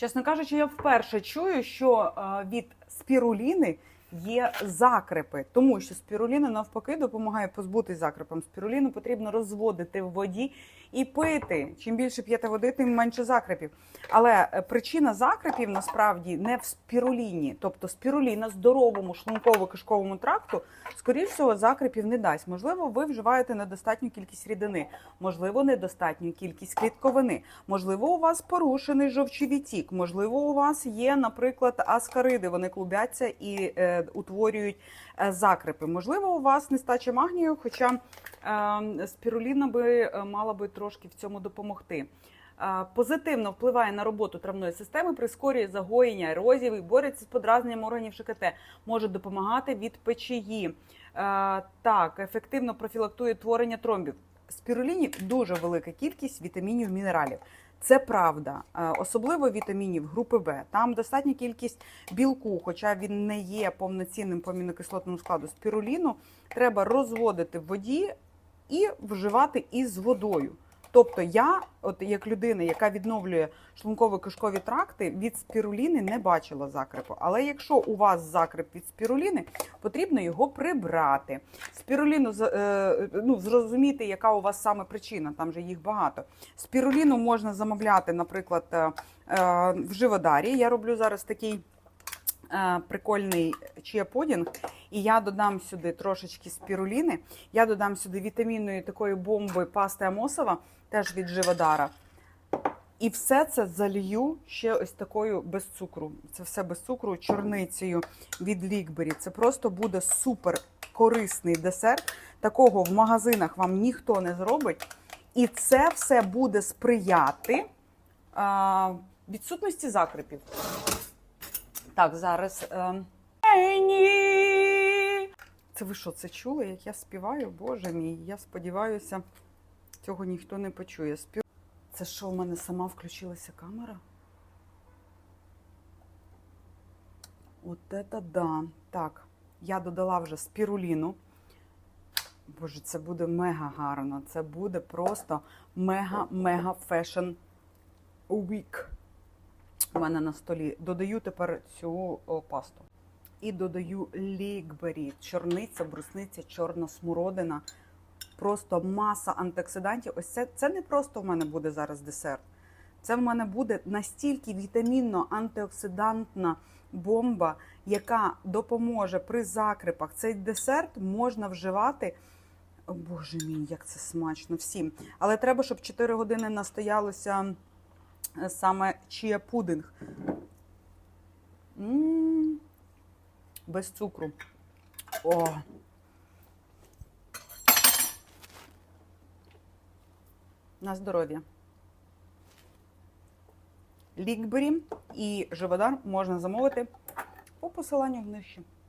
Чесно кажучи, я вперше чую, що е, від спіруліни є закрепи, тому що спіруліна навпаки допомагає позбутись закрепам. Спіруліну потрібно розводити в воді і пити. Чим більше п'єте води, тим менше закрепів. Але е, причина закрепів насправді не в спіруліні, тобто спіруліна здоровому шлунково-кишковому тракту, скоріш всього, закрепів не дасть. Можливо, ви вживаєте недостатню кількість рідини, можливо, недостатню кількість клітковини, можливо, у вас порушений жовчовітік, можливо, у вас є, наприклад, аскариди, вони клубяться і е, утворюють е, закрепи. Можливо, у вас нестача магнію, хоча е, спіруліна би е, мала би трошки в цьому допомогти. Е, Позитивно впливає на роботу травної системи, прискорює загоєння ерозів і бореться з подразненням органів ШКТ, може допомагати від печії. Так, ефективно профілактує творення тромбів. В спіруліні дуже велика кількість вітамінів, мінералів. Це правда, Е, особливо вітамінів групи Б. Там достатня кількість білку, хоча він не є повноцінним по амінокислотному складу спіруліну, треба розводити в воді і вживати із водою. Тобто я, от як людина, яка відновлює шлунково-кишкові тракти, від спіруліни не бачила закрепу. Але якщо у вас закреп від спіруліни, потрібно його прибрати. Спіруліну е, ну, зрозуміти, яка у вас саме причина, там же їх багато. Спіруліну можна замовляти, наприклад, е, е, в живодарі. Я роблю зараз такий прикольний чия-пудінг, і я додам сюди трошечки спіруліни. Я додам сюди вітамінної такої бомби пасти Амосова, теж від живодара. І все це залью ще ось такою без цукру. Це все без цукру, чорницею від Лікбері. Це просто буде супер корисний десерт. Такого в магазинах вам ніхто не зробить. І це все буде сприяти а, відсутності закрепів. Так, зараз. Е... Ей, ні! Це ви що, це чули, як я співаю? Боже мій, я сподіваюся, цього ніхто не почує. Спів... Це що, в мене сама включилася камера? От це да. Так, я додала вже спіруліну. Боже, це буде мега гарно. Це буде просто мега-мега фешн вік. У мене на столі. Додаю тепер цю о, пасту. І додаю лікбері, чорниця, брусниця, чорна смородина. Просто маса антиоксидантів. Ось це, це не просто в мене буде зараз десерт. Це в мене буде настільки вітамінно-антиоксидантна бомба, яка допоможе при закрипах. Цей десерт можна вживати. О, Боже мій, як це смачно всім. Але треба, щоб 4 години настоялося е, саме чия пудинг. М, Без цукру. О. На здоров'я. Лікбері і живодар можна замовити по посиланню нижче.